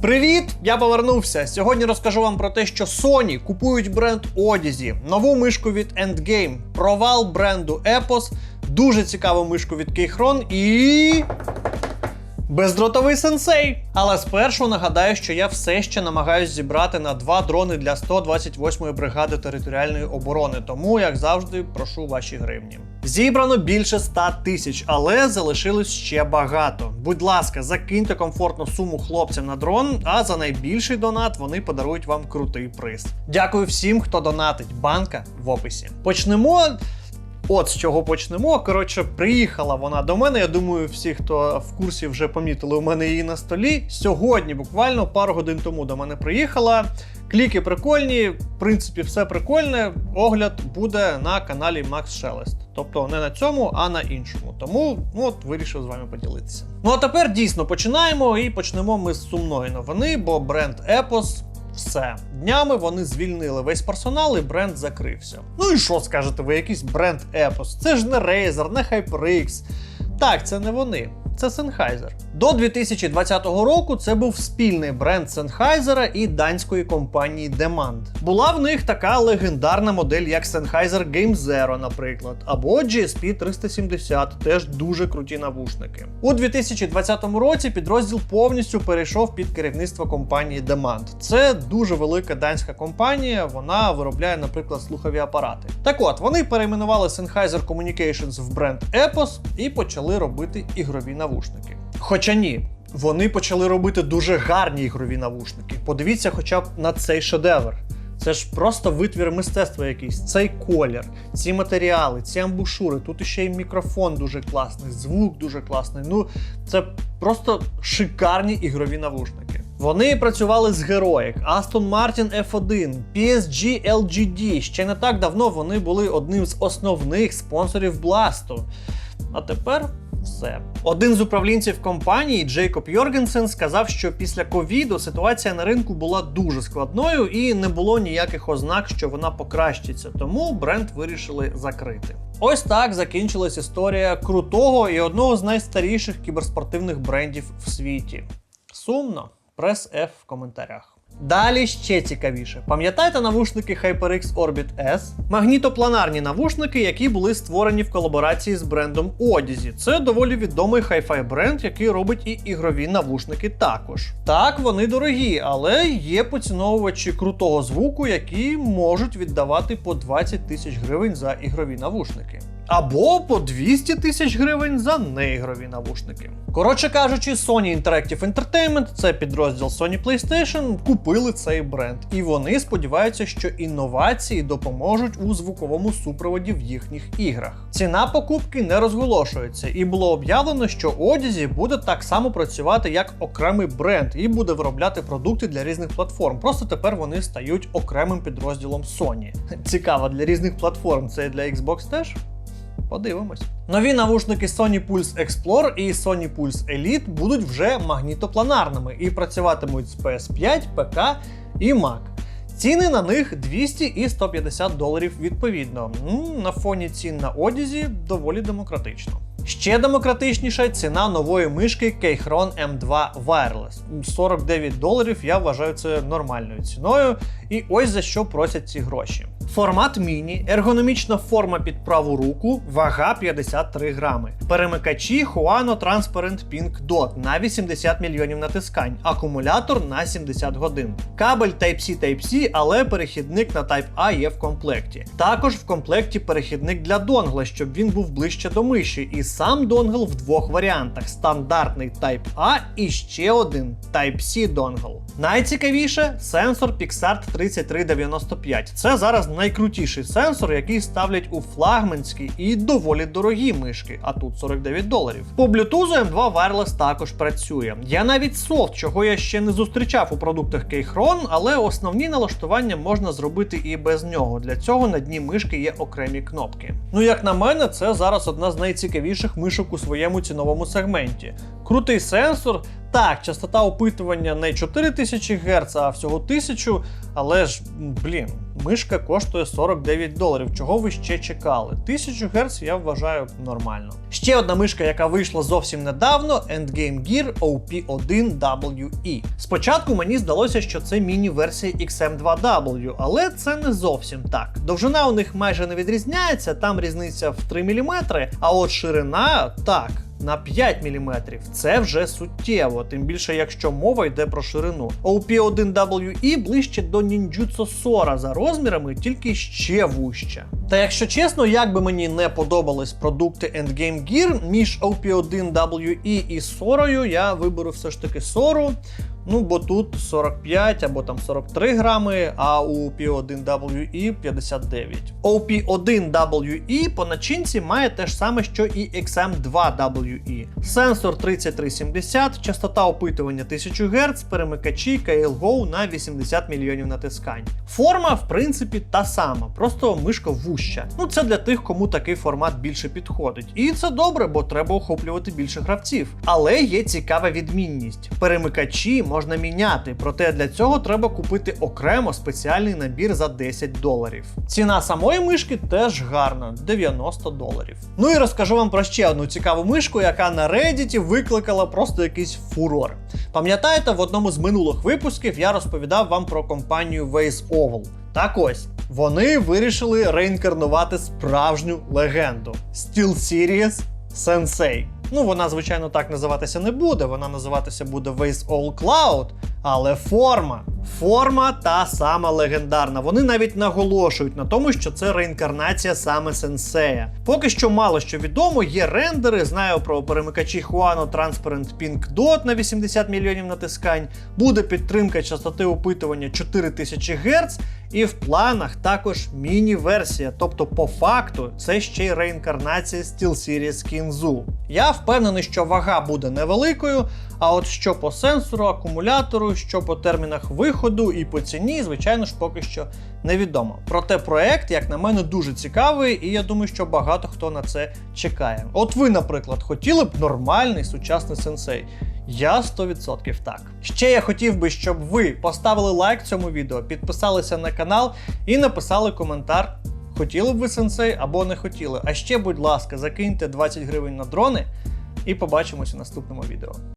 Привіт! Я повернувся. Сьогодні розкажу вам про те, що Sony купують бренд одязі, нову мишку від Endgame, провал бренду Epos, дуже цікаву мишку від Keychron і. Бездротовий сенсей. Але спершу нагадаю, що я все ще намагаюсь зібрати на два дрони для 128-ї бригади територіальної оборони. Тому, як завжди, прошу ваші гривні. Зібрано більше 100 тисяч, але залишилось ще багато. Будь ласка, закиньте комфортну суму хлопцям на дрон, а за найбільший донат вони подарують вам крутий приз. Дякую всім, хто донатить. Банка в описі. Почнемо. От з чого почнемо. Коротше, приїхала вона до мене. Я думаю, всі, хто в курсі вже помітили, у мене її на столі. Сьогодні, буквально пару годин тому до мене приїхала. Кліки прикольні, в принципі, все прикольне. Огляд буде на каналі Max Шелест. Тобто не на цьому, а на іншому. Тому ну, от вирішив з вами поділитися. Ну а тепер дійсно починаємо і почнемо ми з сумної новини, бо бренд Epos все. Днями вони звільнили весь персонал і бренд закрився. Ну і що скажете ви, якийсь бренд Epos? Це ж не Razer, не HyperX. Так, це не вони. Це Sennheiser. До 2020 року це був спільний бренд Sennheiser і данської компанії Demand. Була в них така легендарна модель, як Sennheiser Game Zero, наприклад, або GSP 370, теж дуже круті навушники. У 2020 році підрозділ повністю перейшов під керівництво компанії Demand. Це дуже велика данська компанія, вона виробляє, наприклад, слухові апарати. Так от, вони перейменували Sennheiser Communications в бренд Epos і почали робити ігрові навушники. Хоча ні, вони почали робити дуже гарні ігрові навушники. Подивіться хоча б на цей шедевр. Це ж просто витвір мистецтва якийсь. Цей колір, ці матеріали, ці амбушури. Тут ще й мікрофон дуже класний, звук дуже класний. Ну, це просто шикарні ігрові навушники. Вони працювали з Heroic, Aston Martin F1, PSG LGD. Ще не так давно вони були одним з основних спонсорів Бласту. А тепер все. Один з управлінців компанії Джейкоб Йоргенсен сказав, що після ковіду ситуація на ринку була дуже складною і не було ніяких ознак, що вона покращиться, тому бренд вирішили закрити. Ось так закінчилась історія крутого і одного з найстаріших кіберспортивних брендів в світі. Сумно. Прес F в коментарях. Далі ще цікавіше. Пам'ятаєте навушники HyperX Orbit S? Магнітопланарні навушники, які були створені в колаборації з брендом Одізі. Це доволі відомий хай-фай бренд, який робить і ігрові навушники також. Так, вони дорогі, але є поціновувачі крутого звуку, які можуть віддавати по 20 тисяч гривень за ігрові навушники. Або по 200 тисяч гривень за неігрові навушники. Коротше кажучи, Sony Interactive Entertainment, це підрозділ Sony PlayStation, купили цей бренд, і вони сподіваються, що інновації допоможуть у звуковому супроводі в їхніх іграх. Ціна покупки не розголошується, і було об'явлено, що Одязі буде так само працювати як окремий бренд і буде виробляти продукти для різних платформ. Просто тепер вони стають окремим підрозділом Sony. Цікаво, для різних платформ це для Xbox теж? Подивимось. Нові навушники Sony Pulse Explore і Sony Pulse Elite будуть вже магнітопланарними і працюватимуть з PS5, ПК і Mac. Ціни на них 200 і 150 доларів відповідно. На фоні цін на одязі доволі демократично. Ще демократичніша ціна нової мишки Keychron M2 Wireless. 49 доларів я вважаю це нормальною ціною. І ось за що просять ці гроші. Формат міні, ергономічна форма під праву руку, вага 53 грами. Перемикачі Huano Transparent Pink Dot на 80 мільйонів натискань, акумулятор на 70 годин. Кабель Type-C Type-C, але перехідник на Type-A є в комплекті. Також в комплекті перехідник для донгла, щоб він був ближче до миші. І сам донгл в двох варіантах: стандартний Type-A і ще один Type-C донгл. Найцікавіше сенсор Pixart 3395. Це зараз найкрутіший сенсор, який ставлять у флагманські і доволі дорогі мишки, а тут 49 доларів. По Bluetooth M2 Wireless також працює. Я навіть софт, чого я ще не зустрічав у продуктах Keychron, але основні налаштування можна зробити і без нього. Для цього на дні мишки є окремі кнопки. Ну, як на мене, це зараз одна з найцікавіших мишок у своєму ціновому сегменті. Крутий сенсор. Так, частота опитування не 4000 Гц, а всього 1000, але ж, блін, мишка коштує 49 доларів. Чого ви ще чекали? 1000 Гц я вважаю нормально. Ще одна мишка, яка вийшла зовсім недавно, Endgame Gear OP1WE. Спочатку мені здалося, що це міні-версія XM2W, але це не зовсім так. Довжина у них майже не відрізняється, там різниця в 3 мм, а от ширина так. На 5 мм. Це вже суттєво, тим більше якщо мова йде про ширину. OP1WE ближче до Ninjutsu Sora за розмірами, тільки ще вужче. Та якщо чесно, як би мені не подобались продукти Endgame Gear, між OP1WE і Сорою я виберу все ж таки Сору. Ну, бо тут 45 або там 43 грами, а у P1WE 59. OP1WE по начинці має те ж саме, що і XM2WE. Сенсор 3370, частота опитування 1000 Гц, перемикачі KLGO на 80 мільйонів натискань. Форма, в принципі, та сама, просто мишка вуща. Ну, це для тих, кому такий формат більше підходить. І це добре, бо треба охоплювати більше гравців. Але є цікава відмінність. Перемикачі можна міняти, проте для цього треба купити окремо спеціальний набір за 10 доларів. Ціна самої мишки теж гарна 90 доларів. Ну і розкажу вам про ще одну цікаву мишку, яка на Reddit викликала просто якийсь фурор. Пам'ятаєте, в одному з минулих випусків я розповідав вам про компанію Waze Oval. Так ось. Вони вирішили реінкарнувати справжню легенду SteelSeries Sensei. Ну, вона, звичайно, так називатися не буде, вона називатися буде Waze All Cloud, але форма. Форма та сама легендарна. Вони навіть наголошують на тому, що це реінкарнація саме сенсея. Поки що мало що відомо, є рендери. Знаю про перемикачі Huano Transparent Pink Dot на 80 мільйонів натискань. Буде підтримка частоти опитування 4000 Гц. І в планах також міні-версія. Тобто, по факту, це ще й реінкарнація SteelSeries Kinzu. Я впевнений, що вага буде невеликою. А от що по сенсору, акумулятору, що по термінах виходу і по ціні, звичайно ж, поки що невідомо. Проте проект, як на мене, дуже цікавий, і я думаю, що багато хто на це чекає. От ви, наприклад, хотіли б нормальний сучасний сенсей. Я 100% так. Ще я хотів би, щоб ви поставили лайк цьому відео, підписалися на канал і написали коментар. Хотіли б ви сенсей або не хотіли. А ще, будь ласка, закиньте 20 гривень на дрони і побачимося в наступному відео.